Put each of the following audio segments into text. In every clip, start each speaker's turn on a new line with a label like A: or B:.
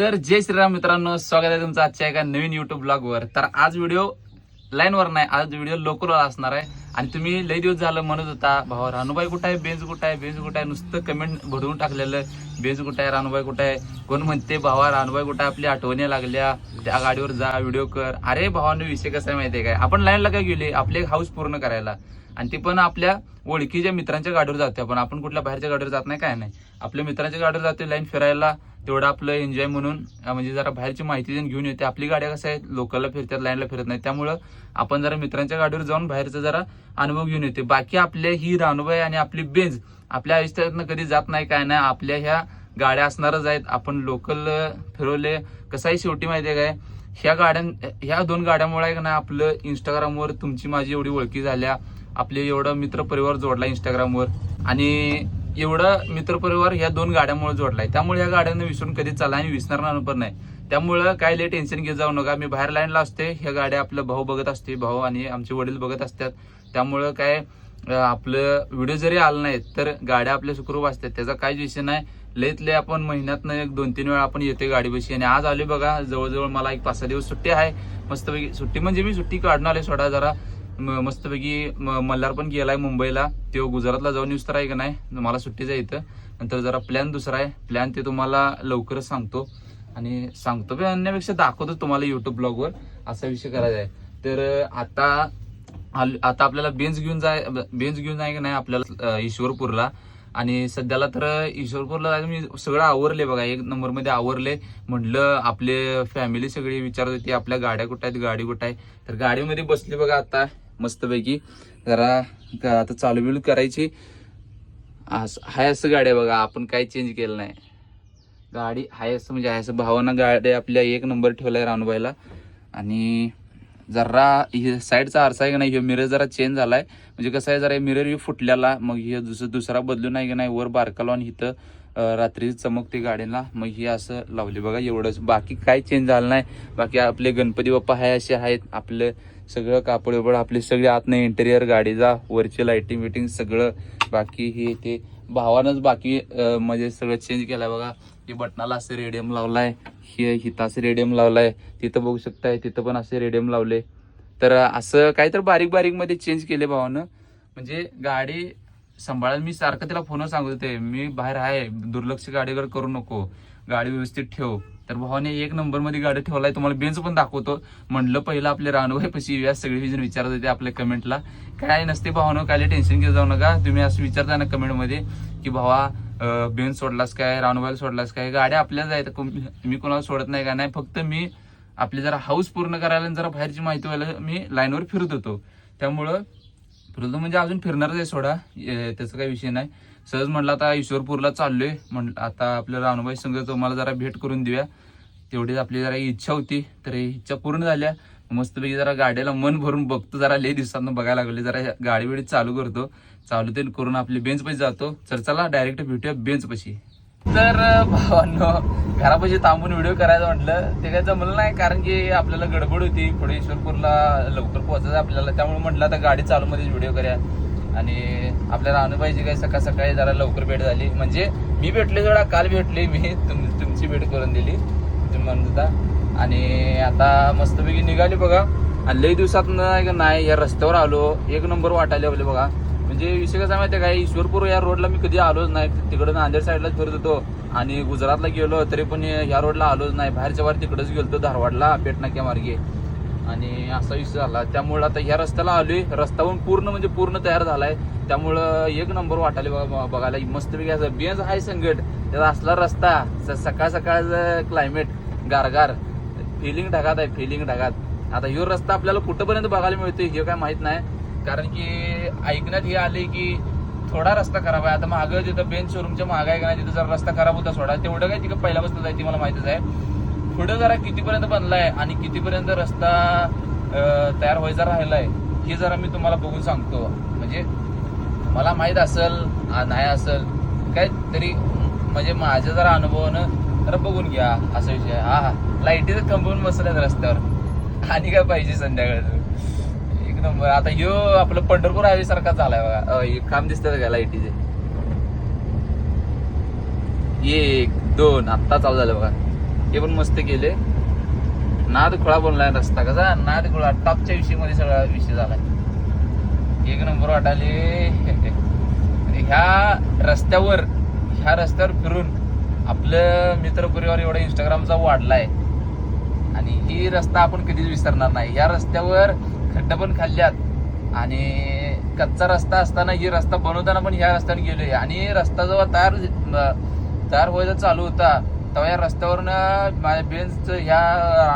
A: तर जय श्रीराम मित्रांनो स्वागत आहे तुमचं आजच्या एका नवीन युट्यूब ब्लॉगवर तर आज व्हिडिओ लाईनवर नाही आज व्हिडिओ लोकलवर असणार आहे. आणि तुम्ही लई दिवस झालं म्हणत होता भावा रानूबाई कुठं आहे बेंच कुठं आहे बेंच कुठं आहे? नुसतं कमेंट भरून टाकलेलं बेंच कुठं आहे रानूबाई कुठं आहे? कोण म्हणते भावा रानूबाई कुठं आहे? आपली आठवणी लागल्या त्या गाडीवर जा व्हिडिओ कर. अरे भावानं विषय कसा आहे माहितीये काय? आपण लाईनला काय गेले आपले एक हाऊस पूर्ण करायला. आणि ती पण आपल्या ओळखीच्या मित्रांच्या गाडीवर जाते. आपण आपण कुठल्या बाहेरच्या गाडीवर जात नाही काय नाही. आपल्या मित्रांच्या गाडीवर जाते लाईन फिरायला तेवढं आपलं एन्जॉय म्हणून म्हणजे जरा बाहेरची माहिती देऊन घेऊन येते. आपली गाड्या कसं आहे लोकलला फिरतात लाईनला फिरत नाही त्यामुळं आपण जरा मित्रांच्या गाडीवर जाऊन बाहेरचा जरा अनुभव घेऊन येते. बाकी आपले ही रानुबाई आणि आपली बेंज आपल्या आयुष्यातनं कधी जात नाही काय नाही. आपल्या ह्या गाड्या असणारच आहेत. आपण लोकल फिरवले. कसं आहे शेवटी माहिती आहे काय ह्या गाड्यां ह्या दोन गाड्यांमुळे आहे आपलं इंस्टाग्रामवर तुमची माझी एवढी ओळखी झाल्या. आपले एवढं मित्रपरिवार जोडला इंस्टाग्रामवर आणि एवढं मित्रपरिवार ह्या दोन गाड्यामुळे जोडलाय. त्यामुळे या गाड्यांना विसरून कधी चाला आणि विसरणार पण नाही. त्यामुळं काय लय टेन्शन घेत जाऊ नका. मी बाहेर लाईनला असते ह्या गाड्या आपलं भाऊ बघत असते भाऊ आणि आमचे वडील बघत असतात. त्यामुळं काय आपलं व्हिडिओ जरी आला नाही तर गाड्या आपल्या सुखरूप असतात. त्याचा काहीच विषय नाही. लयत लय आपण महिन्यातनं एक दोन तीन वेळा आपण येतोय गाडीपाशी. आणि आज आले बघा जवळजवळ मला एक पाच सहा दिवस सुट्टी आहे. मस्तपैकी सुट्टी म्हणजे मी सुट्टी काढून आले सोडा जरा. मस्तपैकी म- मल्हार पण गेलाय मुंबईला. तो गुजरातला जाऊन येऊस तर आहे का नाही? मला सुट्टीच आहे इथं. नंतर जरा प्लॅन दुसरा आहे. प्लॅन ते तुम्हाला लवकरच सांगतो. आणि सांगतो पण आणण्यापेक्षा दाखवतो तुम्हाला युट्यूब ब्लॉगवर असा विषय करायचा आहे. तर आता आता आपल्याला बेंच घेऊन जाय बेंच घेऊन जाय का नाही आपल्याला ईश्वरपूरला. आणि सध्याला तर ईश्वरपूरला जायचं मी सगळं आवरले बघा. एक नंबरमध्ये आवरले म्हटलं आपले फॅमिली सगळी विचारत होती आपल्या गाड्या कुठं आहेत? गाडी कुठं आहे? तर गाडीमध्ये बसली बघा आता. मस्तपैकी. जरा आता चालू बिलू करायची. असं- हाय असं गाडी बघा आपण काय चेंज केलं नाही. गाडी हाय असं म्हणजे हाय असं भावानं गाडी आपल्या एक नंबर ठेवलाय रानूबाईला. आणि जरा हे साईडचा आरसा आहे का नाही हे मिरर जरा चेंज झाला आहे म्हणजे कसं आहे जरा मिरर फुटल्याला मग हे दुसरं दुसरा बदलून आहे का नाही वर बारका आणि इथं रात्री चमकते गाडीला मग हे असं लावली. बघा एवढंच. बाकी काय चेंज झालं नाही. बाकी आपले गणपती बाप्पा हाय असे आहेत. आपलं सगळं कापड बिपड आपले सगळे आतनं इंटेरियर गाडीचा वरची लाइटिंग बिटिंग सगळं. बाकी हे ते भावानंच बाकी म्हणजे सगळं चेंज केलंय बघा. हे बटनाला असं रेडियम लावलाय. हे हिथं असं रेडियम लावलाय. तिथं बघू शकताय तिथं पण असे रेडियम लावले. तर असं काही तर बारीक बारीकमध्ये चेंज केले भावानं. म्हणजे गाडी सांभाळायला मी सारखं त्याला फोन सांगत होते मी बाहेर आहे दुर्लक्ष गाडीवर करू नको गाडी व्यवस्थित ठेव. तर भावाने एक नंबरमध्ये गाडी ठेवलाय तुम्हाला बेंच पण दाखवतो. म्हणलं पहिलं आपले रानूबाई पशी येऊया. सगळे जण विचारत होते आपल्या कमेंटला काय नसते भावानं काय टेन्शन घेत जाऊ नका. तुम्ही असं विचारता ना कमेंटमध्ये की भावा बेंच सोडलास काय? रानूबाईला सोडलास काय? गाड्या आपल्याच आहेत. मी कोणाला सोडत नाही का? नाही फक्त मी आपली जरा हाऊस पूर्ण करायला आणि जरा बाहेरची माहिती व्हायला मी लाईनवर फिरत होतो. त्यामुळं फिरतो म्हणजे अजून फिरणारच आहे सोडा. ए, त्याचा काही विषय नाही. सहज म्हटलं आता ईश्वरपूरला चाललोय. म्हणलं आता आपल्या रानुबाई संघ तुम्हाला जरा भेट करून देऊया. तेवढीच आपली जरा इच्छा होती तर ही इच्छा पूर्ण झाल्या. मस्तपैकी जरा गाडीला मन भरून बघतो जरा. लय दिवसांना बघायला लागले जरा गाडी वेळी चालू करतो. चालू ते करून आपली बेंच पशी जातो. तर चला डायरेक्ट भेटूया बेंच पशी. तर भावांनो घरापाशी थांबून व्हिडिओ करायचं म्हटलं ते काय जमलं नाही कारण की आपल्याला गडबड होती. पुढे ईश्वरपूरला लवकर पोहोचायचं आपल्याला. त्यामुळे म्हटलं आता गाडी चालू मध्येच व्हिडिओ करूया. आणि आपल्याला अनुभवायची काय सकाळ सकाळी जरा लवकर भेट झाली. म्हणजे मी भेटले जरा काल भेटले मी. तुम तुमची भेट करून दिली. तुम्ही म्हणत होता. आणि आता मस्तपैकी निघाली बघा. आणि लई दिवसात नाही या रस्त्यावर आलो. एक नंबर वाटायला आपले बघा. म्हणजे विषय कसा माहिती आहे काय ईश्वरपूर या रोडला मी कधी आलोच नाही. तिकडं नांदेड साईडलाच फिरत होतो. आणि गुजरातला गेलो तरी पण या रोडला आलोच नाही. बाहेरच्या बाहेर तिकडंच गेलो धारवाडला पेटनाक्या मार्गे. आणि असा विषय झाला. त्यामुळं आता ह्या रस्त्याला आलोय. रस्त्यावरून पूर्ण म्हणजे पूर्ण तयार झालाय. त्यामुळं एक नंबर वाटायला बघा बघायला. मस्तपैकी असं बेंज हाय संकट त्याचा असला रस्ता स- सकाळ सकाळचं क्लायमेट गारगार. फिलिंग ढगात आहे फिलिंग ढगात. आता ह्यो रस्ता आपल्याला कुठंपर्यंत बघायला मिळतोय हे काय माहीत नाही. कारण की ऐकण्यात हे आले की थोडा रस्ता खराब आहे. आता मागं जिथं बेंच शोरूमच्या मागं आहे का तिथं जरा रस्ता खराब होता थोडा तेवढं काय तिकडे पहिल्यापासून जायची मला माहितीच आहे. पुढं जरा कितीपर्यंत बनलाय आणि कितीपर्यंत रस्ता तयार व्हायचा राहिलाय हे जरा मी तुम्हाला बघून सांगतो. म्हणजे मला माहीत असेल नाही असेल काय तरी म्हणजे माझ्या जरा अनुभवानं जरा बघून घ्या असा विषय आहे. हा हा. लाईटीचं कंपाऊंड बसल्यात रस्त्यावर. आणि काय पाहिजे संध्याकाळचं? नंबर. आता यो आपलं पंढरपूर हायवे सारखा झालाय बघा. हे काम दिसतात का लाईटीचे एक दोन आत्ता चालू झालं बघा. हे पण मस्त केले. नाद खुळा बोललाय रस्ता कसा? नाद खुळा. टॉपच्या विषयीमध्ये सगळा विषय झालाय. एक नंबर वाटाले ह्या रस्त्यावर ह्या रस्त्यावर फिरून आपलं मित्रपरिवार एवढा इंस्टाग्रामचा वाढलाय. आणि ही रस्ता आपण कधीच विसरणार नाही. या रस्त्यावर खड्डा पण खाल्ल्यात. आणि कच्चा रस्ता असताना ही रस्ता बनवताना पण ह्या रस्त्याने गेलोय. आणि रस्ता जेव्हा तयार तयार व्हायचा चालू होता तेव्हा या रस्त्यावरनं माझ्या बेंचचं ह्या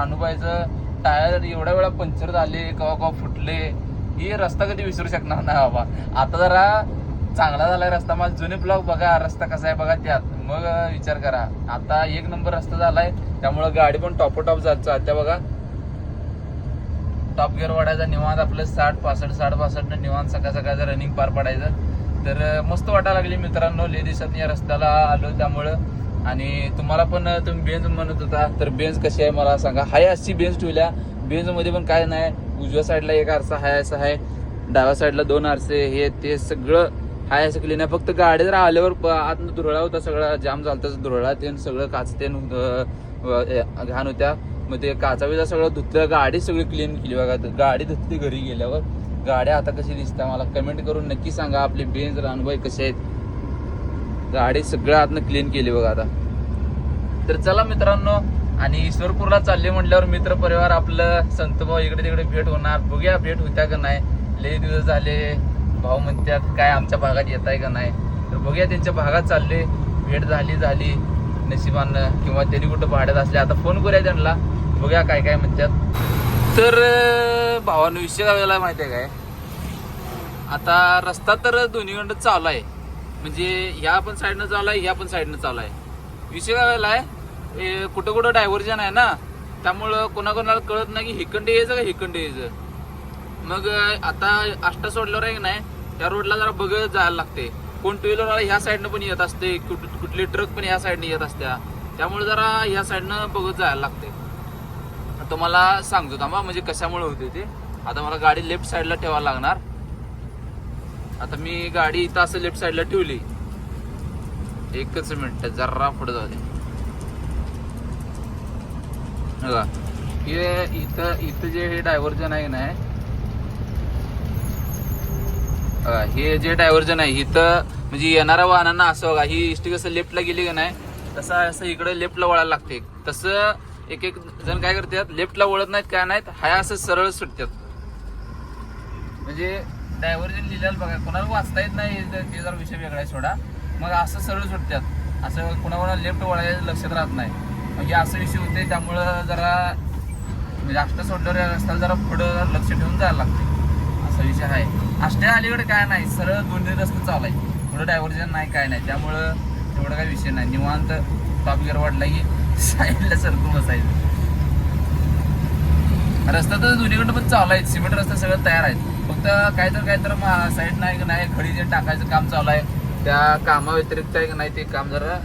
A: अनुभवायचं टायर एवढ्या वेळा पंक्चर झाले कवा कवा फुटले. ही रस्ता कधी विसरू शकणार नाही बाबा. आता जरा चांगला झालाय रस्ता. माझा जुने ब्लॉग बघा रस्ता कसा आहे बघा त्यात. मग विचार करा. आता एक नंबर रस्ता झालाय त्यामुळं गाडी पण टॉप टॉप जात चालत्या बघा. टॉप गिअर वाढायचा निवांत आपलं साठ पासष्ट साठ पासष्ट निवांत सकाळ सकाळचं रनिंग पार पडायचं. तर मस्त वाटायला लागली मित्रांनो. लय दिसत या रस्त्याला आलो त्यामुळं. आणि तुम्हाला पण तुम्ही बेंज म्हणत होता. तर बेंज कशी आहे मला सांगा. हाय अशी बेंज ठेवल्या. बेंजमध्ये पण काय नाही. उजव्या साईडला एक आरसा हाय असं आहे डाव्या साईडला दोन आरसे हे ते सगळं हाय असं क्लीन आहे फक्त गाडी जर आल्यावर आत आतनं धुरळा होता सगळा. जाम झालता धुरळा. ते सगळं काचते घाण होत्या. मग ते काचा बिचा सगळं धुतलं गाडी सगळी क्लीन केली बघा. गाडी धुतली घरी गेल्यावर. गाड्या आता कशी दिसतात मला कमेंट करून नक्की सांगा. आपले बेंज रानबाई कसे आहेत? गाडी सगळं आतनं क्लीन केली बघा आता. तर चला मित्रांनो आणि ईश्वरपूरला चालले म्हटल्यावर मित्र परिवार आपलं संतभाऊ इकडे तिकडे भेट होणार. बघूया भेट होत्या का नाही. लय दिवस झाले. भाऊ म्हणतात काय आमच्या भागात येत आहे का नाही? तर बघूया त्यांच्या भागात चालले. भेट झाली झाली नशिबानं किंवा त्यांनी कुठं भाड्यात असले. आता फोन करूया त्यांना. बघूया काय काय म्हणतात. तर भावानं विषय गावाला माहिती आहे काय? आता रस्ता तर दोन्हीकडं चालू आहे. म्हणजे ह्या पण साईडनं चालू आहे ह्या पण साईडनं चालू आहे. विषय काय आहे कुठं कुठं डायव्हर्जन आहे ना त्यामुळं कोणाकोणाला कळत नाही की हिकंड यायचं का हिकंड यायचं मग आता आष्टा सोडल्यावर आहे की नाही त्या रोडला जरा बघत जायला लागते. कोण टू व्हीलरवाला ह्या साईडनं पण येत असते कुठ- कुठले ट्रक पण ह्या साईडनं येत असत्या. त्यामुळे जरा ह्या साईडनं बघत जायला लागते. तुम्हाला सांगतो थांबा म्हणजे कशामुळे होते ते? आता मला गाडी लेफ्ट साईडला ठेवायला लागणार. आता मी गाडी इथं असं लेफ्ट साईडला ठेवली. एकच मिनिट जरा पुढे जाऊ दे. बघा हे इथं इथं जे हे डायव्हर्जन आहे ना हे जे डायव्हर्जन आहे इथं म्हणजे येणाऱ्या वाहनांना असं बघा ही इष्टी कसं लेफ्टला गेली का नाही तसं असं इकडे लेफ्टला वळायला लागते. तसं एक एक जण काय करतात लेफ्टला वळत नाहीत काय नाहीत हाय असं सरळ सुटतात. म्हणजे डायव्हर्जन लिहिलेलं बघा कोणाला वाचता येत नाही ते जर- ते जरा विषय वेगळा आहे सोडा. मग असं सरळ सुटतात. असं कोणाकोणा लेफ्ट वळायला लक्षात राहत नाही. म्हणजे असं विषय होते त्यामुळं जरा म्हणजे अष्ट सोडल्यावर या रस्त्याला जरा पुढं लक्ष ठेवून जायला लागते असा विषय आहे. अष्टे अलीकडे काय नाही सरळ दोन्ही रस्ते चालू आहे पुढं डायव्हर्जन नाही काय नाही. त्यामुळं तेवढं काही विषय नाही. निवांत टॉप गिअर वाढला की साईडला सरकून बसायचं. रस्ता तर दोन्हीकडे पण चालू आहे सिमेंट रस्ता सगळं तयार आहेत. फक्त काय तर काय तर साईड नाही का नाही खडी जे टाकायचं काम चालू आहे त्या कामा व्यतिरिक्त आहे का नाही ते काम जरा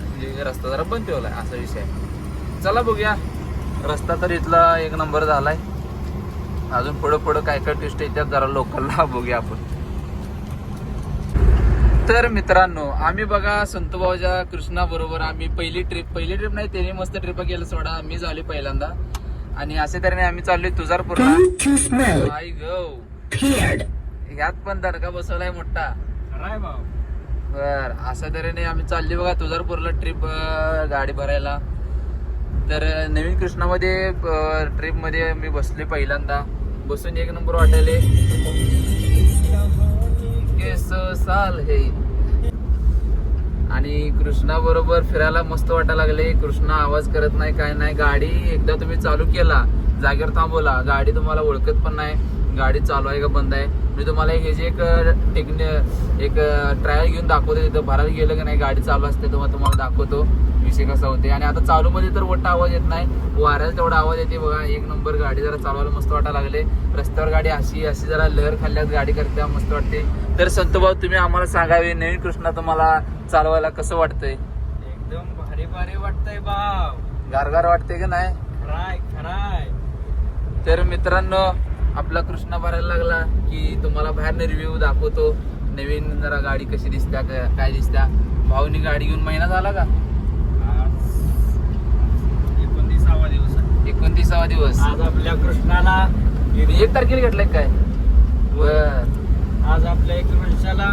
A: रस्ता जरा बंद ठेवलाय असा विषय आहे. चला बघूया. रस्ता तर इथला एक नंबर झालाय. अजून पुढं पुढं काय काय टेस्ट येतात जरा लोकलला बघूया आपण. तर मित्रांनो आम्ही बघा संतोबाच्या कृष्णा बरोबर आम्ही पहिली ट्रिप पहिली ट्रिप नाही त्यांनी मस्त ट्रिप केलं सोडा. मी झाली पहिल्यांदा. आणि असे तऱ्हेने आम्ही चाललोय तुझारपूरला.
B: Mode
A: आई गो.
B: Paired.
A: ह्यात पण दडका बसवलाय मोठा. बर अशा तऱ्हेने आम्ही चालली बघा तुळजापूरला ट्रिप गाडी भरायला. तर नवीन कृष्णामध्ये ट्रिपमध्ये मी बसले पहिल्यांदा. बसून एक नंबर वाटायले साल हे. आणि कृष्णा बरोबर फिरायला मस्त वाटायला लागले. कृष्णा आवाज करत नाही काय नाही. गाडी एकदा तुम्ही चालू केला जागेवर थांबवला. गाडी तुम्हाला ओळखत पण नाही. गाडी चालू आहे का बंद आहे? मी तुम्हाला हे जे एक टेक्नि एक ट्रायल घेऊन दाखवतो तिथं. भरायला गेलं की नाही गाडी चालू असते तेव्हा तुम्हाला दाखवतो. विषय कसा होते. आणि आता चालू मध्ये तर मोठा आवाज येत नाही. वाऱ्याचा तेवढा आवाज येते बघा. एक नंबर गाडी जरा चालवायला मस्त वाटायला लागले. रस्त्यावर गाडी अशी अशी जरा लहर खाल्ल्यात गाडी करते मस्त वाटते. तर संतभाऊ तुम्ही आम्हाला सांगावे नवीन कृष्णा तुम्हाला चालवायला कसं वाटतंय?
C: एकदम भारी भारी वाटतंय भाव.
A: गारगार वाटते की नाही?
C: खराय खराय.
A: तर मित्रांनो आपला कृष्णा भरायला लागला की तुम्हाला बाहेर रिव्ह्यू दाखवतो. नवीन जरा गाडी कशी दिसत्या क- काय दिसत्या. भाऊनी गाडी घेऊन महिना झाला का?
C: आज एकोणतीस
A: पंधरावा दिवस.
C: आज आपल्या कृष्णाला
A: एक तारखेला घेतलाय काय? बर.
C: आज आपल्या एक वर्षाला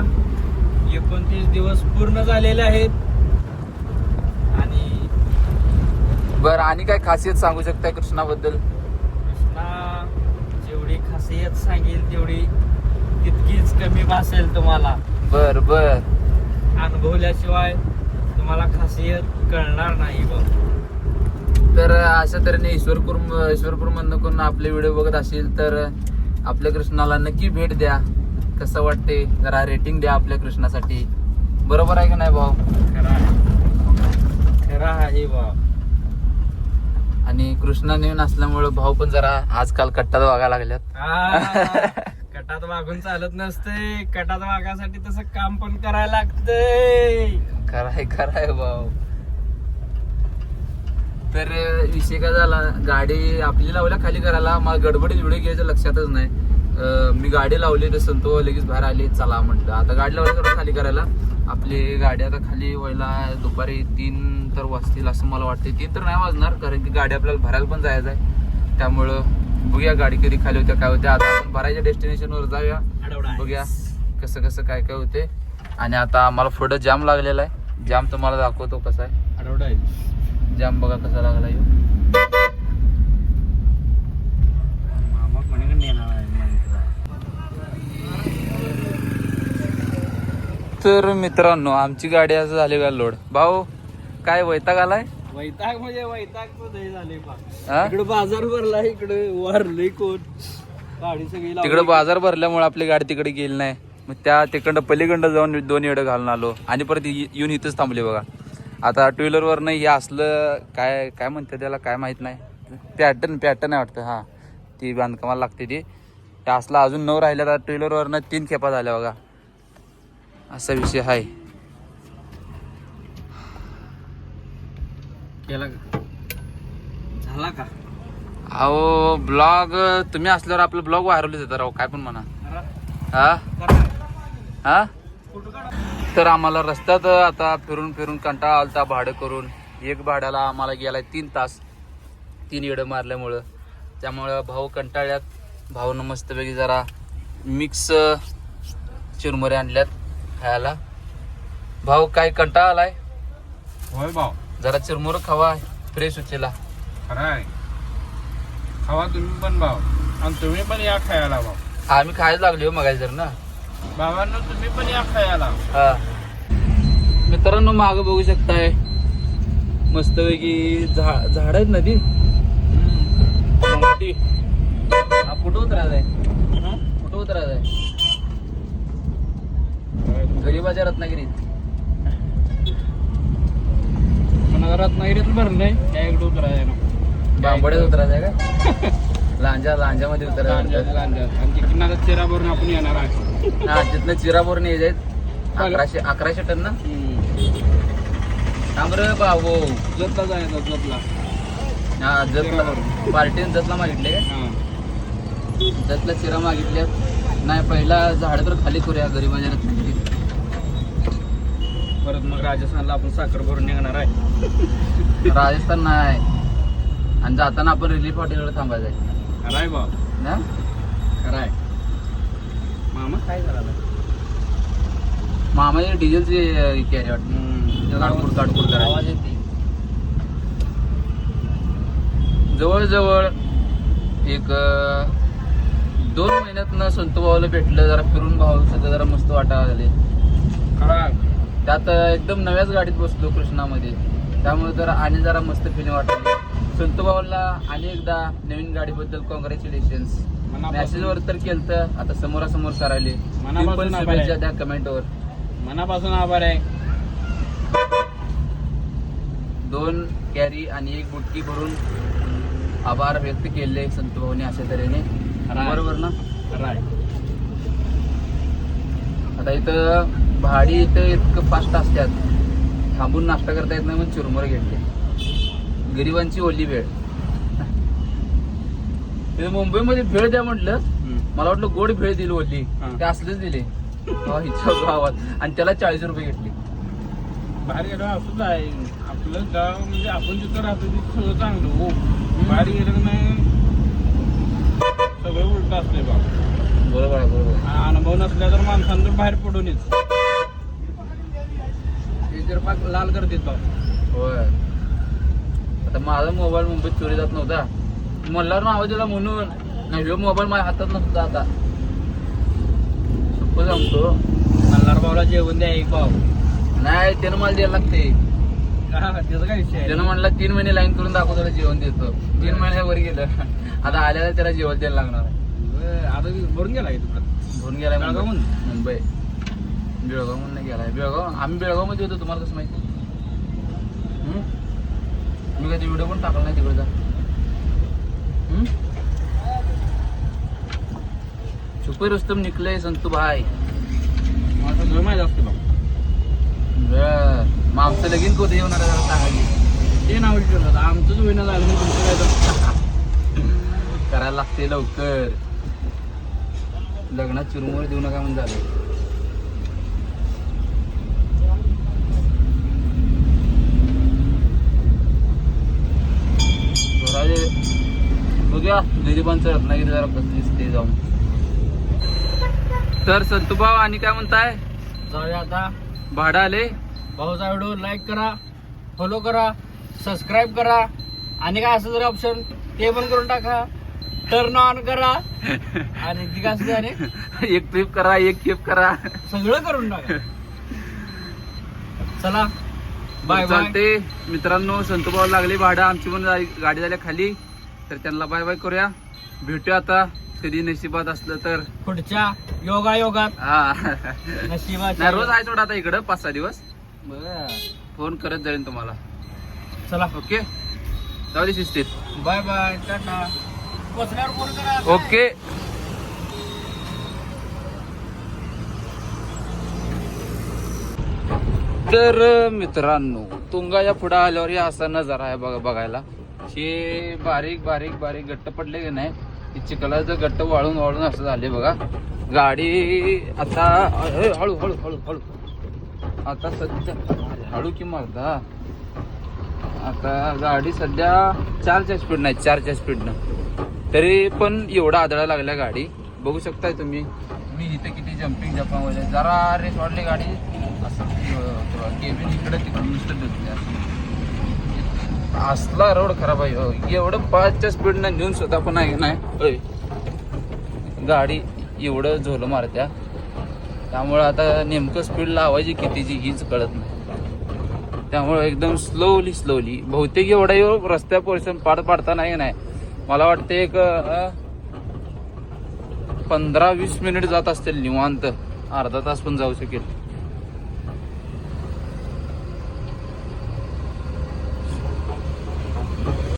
C: एकोणतीस दिवस पूर्ण झालेले आहेत. आणि
A: बर आणि काय खासियत सांगू शकताय कृष्णाबद्दल?
C: कृष्णा जेवढी खासियत सांगेल तेवढी तितकीच कमी भासेल तुम्हाला.
A: बर बर.
C: अनुभवल्याशिवाय तुम्हाला खासियत कळणार नाही बघ.
A: तर अशा तऱ्हेने ईश्वरपूर ईश्वरपूर मधनं कोण आपले व्हिडिओ बघत असेल तर आपल्या कृष्णाला नक्की भेट द्या. कसं वाटते जरा रेटिंग द्या आपल्या कृष्णासाठी. बरोबर आहे का नाही भाऊ?
C: खरा आहे. बा
A: आणि कृष्णा नवीन असल्यामुळे भाऊ पण जरा आजकाल कट्टात वागायला लागल्यात.
C: कटात वागून चालत नसते कटात वागासाठी तसं काम पण करायला लागतंय.
A: खराय खराय भाऊ. तर विषय काय झाला? गाडी आपली लावल्या खाली करायला. मला गडबडीत व्हिडिओ घ्यायचं लक्षातच नाही. मी गाडी लावली तर संतो लगेच बाहेर आली चला म्हटलं. आता गाडी लावली थोडं खाली करायला. आपली गाडी आता खाली व्हायला दुपारी तीन तर वाजतील असं मला वाटते तीन तर नाही वाजणार कारण की गाडी आपल्याला भरायला पण जायचं आहे. त्यामुळं बघूया गाडी कधी खाली होत्या काय होत्या. आता आपण भरायच्या डेस्टिनेशनवर जाऊया. बघूया कसं कसं काय काय होते. आणि आता आम्हाला पुढं जाम लागलेला आहे. जाम तुम्हाला दाखवतो कसा आहे. जाम बघा कसा लागला ह्यो.
C: मामा कोणीकडे येणार आहे मंदिरात?
A: तर मित्रांनो आमची गाडी असं झाली का लोड भाऊ काय वैताग आलाय
C: वैताग म्हणजे वैताग दही झाले बा
A: हा?
C: इकडे बाजार भरला इकडे वारले कोण गाडी सगळी.
A: तिकडे बाजार भरल्यामुळे आपली गाडी तिकडे गेली नाही मग त्या तिकडं पलीकडं जाऊन दोन येडं घालून आलो आणि परत येऊन इथंच थांबले बघा आता टू व्हीलरवर नाही हे असलं काय काय म्हणते त्याला काय माहीत नाही. पॅटर्न पॅटर्न आहे वाटतं हा. ती बांधकामाला लागते ती. ते असलं अजून नऊ राहिल्या तर टू व्हीलरवरनं तीन खेपा झाल्या बघा. असा विषय आहे.
C: केला का? झाला का?
A: अहो ब्लॉग तुम्ही असल्यावर आपलं ब्लॉग व्हायरलच येतं राव काय पण म्हणा. हा? हा? तर आम्हाला रस्त्यात आता फिरून फिरून कंटाळा आलता भाडं करून. एक भाड्याला आम्हाला गेलाय तीन तास. तीन येडं मारल्यामुळं. त्यामुळं भाऊ कंटाळ्यात भाऊनं मस्तपैकी जरा मिक्स चिरमुरे आणल्यात खायला. भाऊ काय कंटाळा आलाय?
C: होय भाऊ.
A: जरा चिरमुरं खावा फ्रेश उचेला.
C: खराय. खावा तुम्ही पण भाऊ. आणि तुम्ही पण या खायला भाऊ.
A: आम्ही खायला लागलो मगायला जर ना.
C: बाबांनो तुम्ही पण या खायला.
A: हा. मित्रांनो माग बघू शकताय. मस्तपैकी झा झाड आहेत नदी मोठी. हा कुठं उतरायचं आहे कुठं उतरायचं आहे गरीबाच्या रत्नागिरीत.
C: रत्नागिरीत भरलंय त्या इकडे उतरायला ना
A: बांबड्यात उतरायचं आहे का लांजा लांजामध्ये उतरायचं
C: आणि तिकडनं आता चेहरा भरून आपण येणार आहे.
A: हा तिथनं चिरापूर यायचे अकराशे अकराशे टन ना? थांब रे बाबू
C: जतला जायचा जतला.
A: हा जतला. पार्टीने जतला मागितले का?
C: हा.
A: त्यातल्या चिरा मागितल्यात नाही पहिला झाड तर खाली करूया गरीबाच्या रत्नागिरीत.
C: परत मग राजस्थानला आपण साखर भरून निघणार आहे.
A: राजस्थान नाही. आणि जाताना आपण रिलीफ हॉटेलवर थांबायचं आहे.
C: खराय भाऊ.
A: ना
C: खराय मामा? काय झाला
A: मामाची डिझेलची कॅरी वाटतं. काटपूर काटपूर करायची.
C: आवाज येते.
A: जवळजवळ एक दोन महिन्यातनं संत भावाला भेटलं जरा फिरून भाऊ सगळं जरा मस्त वाटायला झाले त्यात एकदम नव्याच गाडीत बसलो कृष्णामध्ये. त्यामुळे जरा आणि जरा मस्त फिलिंग वाटली. संत भावाला आणि एकदा नवीन गाडीबद्दल कॉंग्रॅच्युलेशन्स मेसेजवर तर केलं आता समोरासमोर करायले.
C: मनापासून आभार आहे.
A: द्या कमेंटवर.
C: मनापासून आभार आहे.
A: दोन कॅरी आणि एक बुटकी भरून आभार व्यक्त केले संत भाऊने अशा तऱ्हेने. बरोबर ना? आता इथं भाडी इथं इतकं फास्ट असतात. थांबून नाश्ता करता येत नाही म्हणून चुरमुरे घेतले. गरिबांची ओली वेळ. तिथे मुंबईमध्ये भेळ द्या म्हटलं मला वाटलं गोड भेळ दिली
C: होती.
A: ते असलेच दिले. हिच्या गावात. आणि त्याला चाळीस रुपये घेतले.
C: बाहेर गेल्यावर असंच आहे. आपलं गाव म्हणजे आपण जिथं राहतो तिथं सगळं चांगलं हो. बाहेर गेलं नाही सगळं उलट असते बा. बरोबर आहे बरोबर अनुभव नसल्या तर माणसांचं बाहेर पडून येत. जर लाल करते
A: होय. आता माझा मोबाईल मुंबईत चोरी जात नव्हता. म्हणल्यावर नाव दिला म्हणून. नाही ह्यो मोबाईल माझ्या हातात नसता आता. सोपं सांगतो.
C: मल्हार भाऊला जेवण द्या एक भाऊ
A: नाही त्यानं मला द्यायला लागते.
C: त्याचा काय विषय आहे?
A: त्यानं म्हणलं तीन महिने लाईन करून दाखव त्याला जेवण देतो. तीन महिन्यावर गेलं. आता आल्याला त्याला जेवण द्यायला लागणार आहे.
C: आता भरून गेला तुकडा.
A: भरून गेलाय
C: बेळगावहून?
A: मुंबई. बेळगाव म्हणून गेलाय. बेळगाव आम्ही बेळगावमध्ये होतो तुम्हाला कसं माहिती? मी कधी व्हिडिओ पण टाकला नाही तिकडचा? छुपे रुस्तम निकले संतू भाई.
C: माहीत असतं
A: आमचं लगीन कधी येणार.
C: ते नाव विचारलं आमचंच होईना झालं तुमचं
A: करायला लागते लवकर. लग्नात चिरमुरे देऊ नका म्हणून झालं. बघूया. गरिबांचं रत्नागिरी जरा कसं दिसते जाऊन. तर संतुभाव आणि काय म्हणताय?
C: जाऊया आता.
A: भाडं आले.
C: भाऊचा व्हिडिओ लाईक करा फॉलो करा सबस्क्राईब करा. आणि काय असं जर ऑप्शन ते पण करून टाका. टर्न ऑन करा. आणि ती काय
A: एक ट्रिप करा एक केप करा.
C: सगळं करून टाका. चला. बाय बाय
A: चालते मित्रांनो संतोबाव लागले भाडं आमची पण गाडी गाडी झाल्या खाली. तर त्यांना बाय बाय करूया. भेटूया आता. कधी नशिबात असलं तर.
C: पुढच्या योगा योगात
A: हा.
C: नशिबाच्या
A: नाही रोज आहे थोडा आता इकडं पाच सहा दिवस.
C: बरं.
A: फोन करत जाईन तुम्हाला.
C: चला.
A: ओके? जाऊ दे शिस्तीत.
C: बाय बाय टाटा पोचल्यावर फोन करा.
A: ओके. तर मित्रांनो तुंगाच्या पुढे आल्यावर हे असा नजारा आहे बघा बघायला. हे बारीक बारीक बारीक गट्ट पडले की नाही हे चिखलाचं गट्ट वाळून वाळून असं झाले बघा. गाडी आता हळू हळू हळू हळू. आता सध्या हळू की मारता आता गाडी सध्या चारच्या स्पीड नाही चारच्या स्पीडनं तरी पण एवढा आदळा लागल्या गाडी. बघू शकताय तुम्ही. मी इथे किती जम्पिंग जपा वगैरे. जरा रेस वाढली गाडी. असं केबिन इकडे तिकडे नुसतं डुबले असं असला रोड खराब आहे. हो. एवढं पाचच्या स्पीडनं नेऊन स्वतः पण आहे नाही. होय. गाडी एवढं झोलं मारत्या. त्यामुळं आता नेमकं स्पीड लावायची कितीची हीच कळत नाही. त्यामुळं एकदम स्लोली स्लोली बहुतेक एवढा येऊ रस्त्या पोर्शन पाड पाडता नाही नाही. मला वाटतं एक पंधरा वीस मिनिट जात असतील निवांत. अर्धा तास पण जाऊ शकेल.